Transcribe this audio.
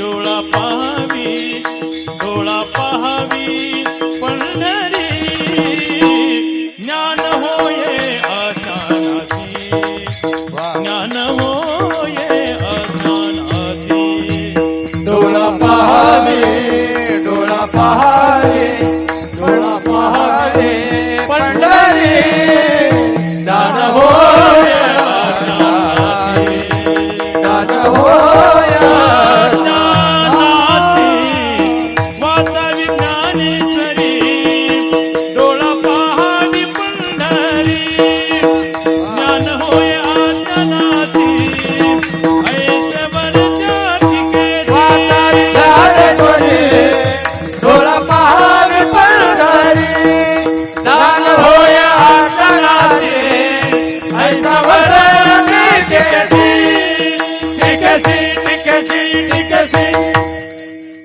डोळा पाहावी डोळा पाहावी होये अज्ञानाची डोळा पहावे डोळा पहावे डोळा पहावे पंढरी दान होय दान होय Thank you.